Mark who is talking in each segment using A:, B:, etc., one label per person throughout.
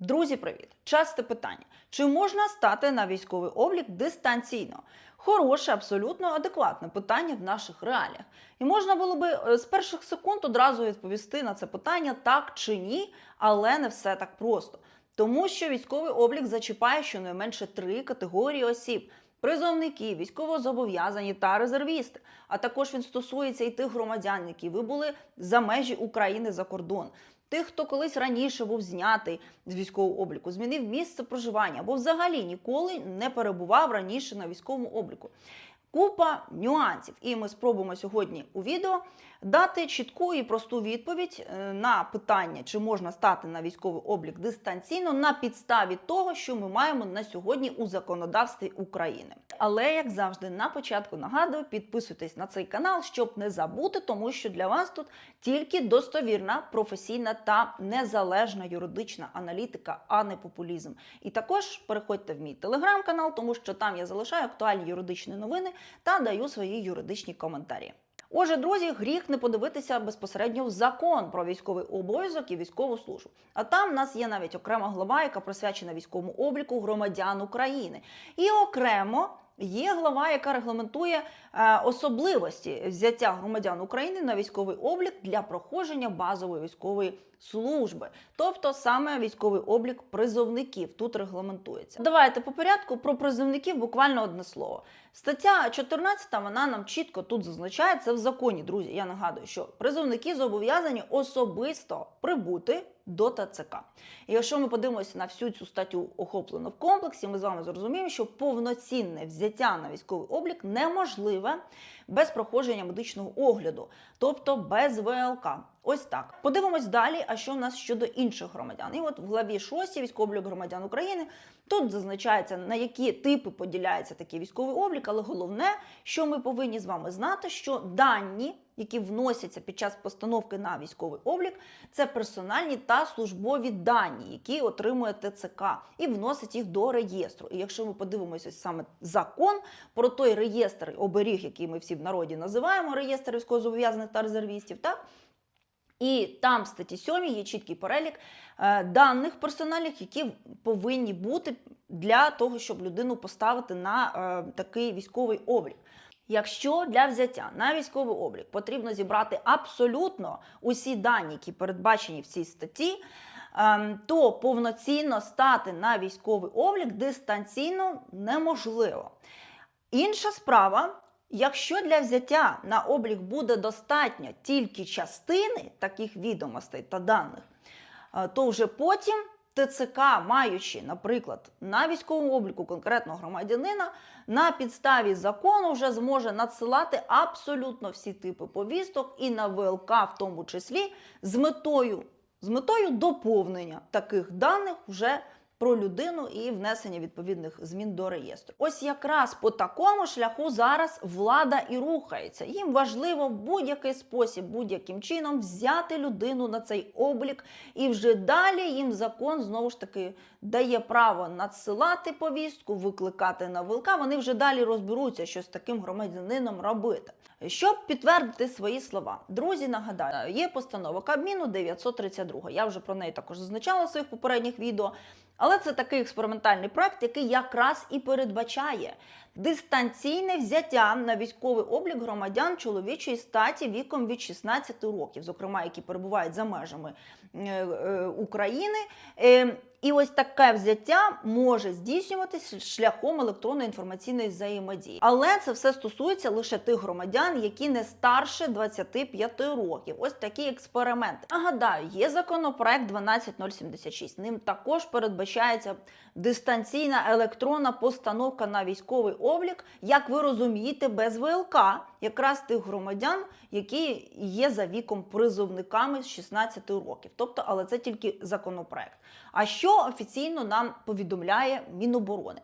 A: Друзі, привіт! Часте питання: чи можна стати на військовий облік дистанційно? Хороше, абсолютно адекватне питання в наших реаліях. І можна було би е, з перших секунд одразу відповісти на це питання так чи ні, але не все так просто. Тому що військовий облік зачіпає щонайменше три категорії осіб: призовники, військовозобов'язані та резервісти. А також він стосується і тих громадян, які вибули за межі України за кордон. Тих, хто колись раніше був знятий з військового обліку, змінив місце проживання або взагалі ніколи не перебував раніше на військовому обліку. Купа нюансів, і ми спробуємо сьогодні у відео дати чітку і просту відповідь е, на питання, чи можна стати на військовий облік дистанційно на підставі того, що ми маємо на сьогодні у законодавстві України. Але як завжди, на початку нагадую, підписуйтесь на цей канал, щоб не забути, тому що для вас тут тільки достовірна, професійна та незалежна юридична аналітика, а не популізм. І також переходьте в мій телеграм-канал, тому що там я залишаю актуальні юридичні новини та даю свої юридичні коментарі. Отже, друзі, гріх не подивитися безпосередньо в закон про військовий обов'язок і військову службу. А там в нас є навіть окрема глава, яка присвячена військовому обліку громадян України. І окремо є глава, яка регламентує е, особливості взяття громадян України на військовий облік для проходження базової військової служби, тобто саме військовий облік призовників тут регламентується. Давайте по порядку про призовників буквально одне слово. Стаття 14 вона нам чітко тут зазначає це в законі. Друзі, я нагадую, що призовники зобов'язані особисто прибути до ТЦК. І якщо ми подивимося на всю цю статтю охоплено в комплексі, ми з вами зрозуміємо, що повноцінне взяття на військовий облік неможливе без проходження медичного огляду, тобто без ВЛК. Ось так. Подивимось далі, а що в нас щодо інших громадян. І от в главі 6 військовий громадян України тут зазначається, на які типи поділяється такий військовий облік, але головне, що ми повинні з вами знати, що дані, які вносяться під час постановки на військовий облік, це персональні та службові дані, які отримує ТЦК, і вносить їх до реєстру. І якщо ми подивимося саме закон про той реєстр оберіг, який ми всі в народі називаємо реєстр військовозобов'язаних та резервістів, так? І там в статті 7 є чіткий перелік е, даних персональних, які повинні бути для того, щоб людину поставити на е, такий військовий облік. Якщо для взяття на військовий облік потрібно зібрати абсолютно усі дані, які передбачені в цій статті, ем, то повноцінно стати на військовий облік дистанційно неможливо. Інша справа. Якщо для взяття на облік буде достатньо тільки частини таких відомостей та даних, е, то вже потім ТЦК, маючи, наприклад, на військовому обліку конкретного громадянина, на підставі закону вже зможе надсилати абсолютно всі типи повісток і на ВЛК, в тому числі, з метою, з метою доповнення таких даних вже про людину і внесення відповідних змін до реєстру. Ось якраз по такому шляху зараз влада і рухається. Їм важливо в будь-який спосіб, будь-яким чином взяти людину на цей облік, і вже далі їм закон знову ж таки дає право надсилати повістку, викликати на ВЛК. Вони вже далі розберуться, що з таким громадянином робити. Щоб підтвердити свої слова, друзі, нагадаю, є постанова Кабміну 932. Я вже про неї також зазначала в своїх попередніх відео. Але це такий експериментальний проект, який якраз і передбачає дистанційне взяття на військовий облік громадян чоловічої статі віком від 16 років, зокрема, які перебувають за межами е, е, України. Е, і ось таке взяття може здійснюватися шляхом електронної інформаційної взаємодії. Але це все стосується лише тих громадян, які не старше 25 років. Ось такий експеримент. Нагадаю, є законопроект 12076. Ним також передбачається дистанційна електронна постановка на військовий облік, як ви розумієте, без ВЛК, якраз тих громадян, які є за віком призовниками з 16 років. Тобто, але це тільки законопроект. А що офіційно нам повідомляє Міноборони?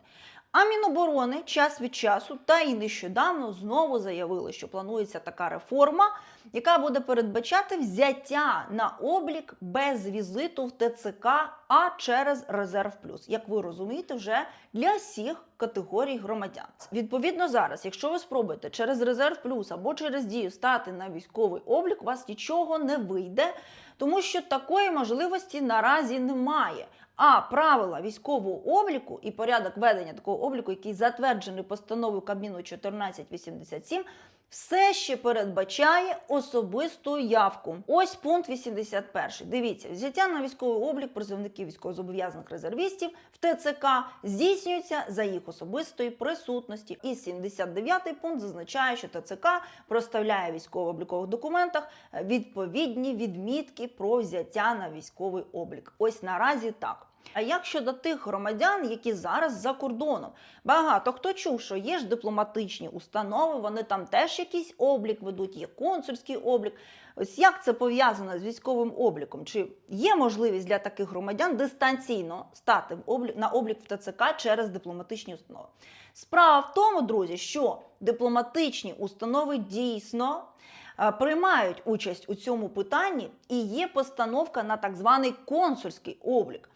A: А Міноборони час від часу та і нещодавно знову заявили, що планується така реформа, яка буде передбачати взяття на облік без візиту в ТЦК, а через резерв плюс. Як ви розумієте, вже для всіх категорій громадян. Відповідно, зараз, якщо ви спробуєте через резерв плюс або через дію стати на військовий облік, у вас нічого не вийде. Тому що такої можливості наразі немає. А правила військового обліку і порядок ведення такого обліку, який затверджений постановою Кабміну 1487, все ще передбачає особисту явку. Ось пункт 81. Дивіться, взяття на військовий облік призовників військовозобов'язаних резервістів в ТЦК здійснюється за їх особистої присутності. І 79 пункт зазначає, що ТЦК проставляє військово-облікових документах відповідні відмітки про взяття на військовий облік. Ось наразі так. А як щодо тих громадян, які зараз за кордоном? Багато хто чув, що є ж дипломатичні установи, вони там теж якийсь облік ведуть, є консульський облік. Ось як це пов'язано з військовим обліком? Чи є можливість для таких громадян дистанційно стати в облік, на облік в ТЦК через дипломатичні установи? Справа в тому, друзі, що дипломатичні установи дійсно приймають участь у цьому питанні і є постановка на так званий консульський облік.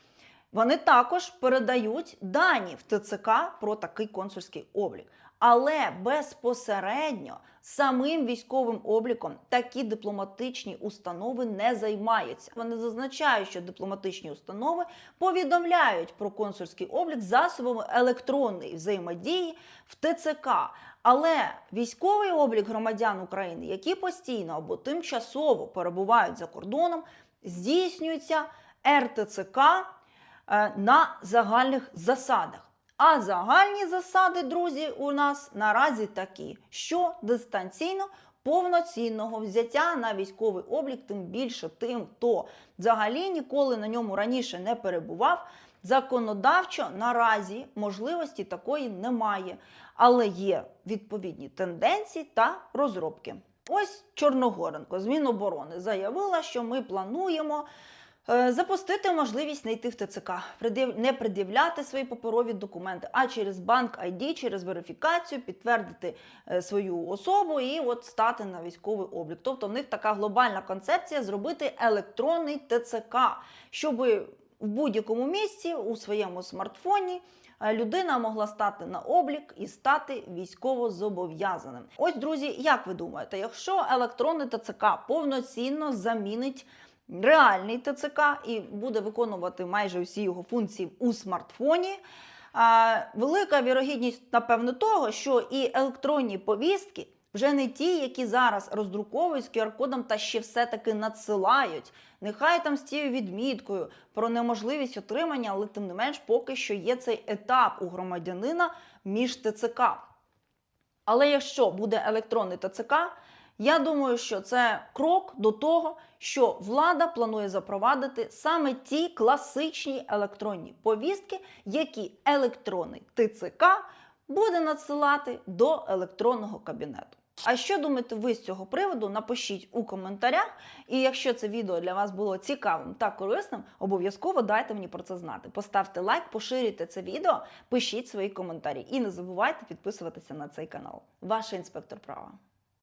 A: Вони також передають дані в ТЦК про такий консульський облік. Але безпосередньо самим військовим обліком такі дипломатичні установи не займаються. Вони зазначають, що дипломатичні установи повідомляють про консульський облік засобами електронної взаємодії в ТЦК. Але військовий облік громадян України, які постійно або тимчасово перебувають за кордоном, здійснюється РТЦК е, на загальних засадах. А загальні засади, друзі, у нас наразі такі, що дистанційно повноцінного взяття на військовий облік, тим більше тим, хто взагалі ніколи на ньому раніше не перебував. Законодавчо наразі можливості такої немає, але є відповідні тенденції та розробки. Ось Чорногоренко з Міноборони заявила, що ми плануємо е, запустити можливість не йти в ТЦК, не пред'являти свої паперові документи, а через банк ID, через верифікацію підтвердити е, свою особу і от стати на військовий облік. Тобто в них така глобальна концепція зробити електронний ТЦК, щоб в будь-якому місці у своєму смартфоні е, людина могла стати на облік і стати військово зобов'язаним. Ось, друзі, як ви думаєте, якщо електронний ТЦК повноцінно замінить реальний ТЦК і буде виконувати майже всі його функції у смартфоні. Велика вірогідність, напевно, того, що і електронні повістки вже не ті, які зараз роздруковують з QR-кодом та ще все-таки надсилають. Нехай там з цією відміткою про неможливість отримання, але тим не менш, поки що є цей етап у громадянина між ТЦК. Але якщо буде електронний ТЦК, я думаю, що це крок до того, що влада планує запровадити саме ті класичні електронні повістки, які електронний ТЦК буде надсилати до електронного кабінету. А що думаєте ви з цього приводу? Напишіть у коментарях. І якщо це відео для вас було цікавим та корисним, обов'язково дайте мені про це знати. Поставте лайк, поширюйте це відео, пишіть свої коментарі і не забувайте підписуватися на цей канал. Ваш інспектор права.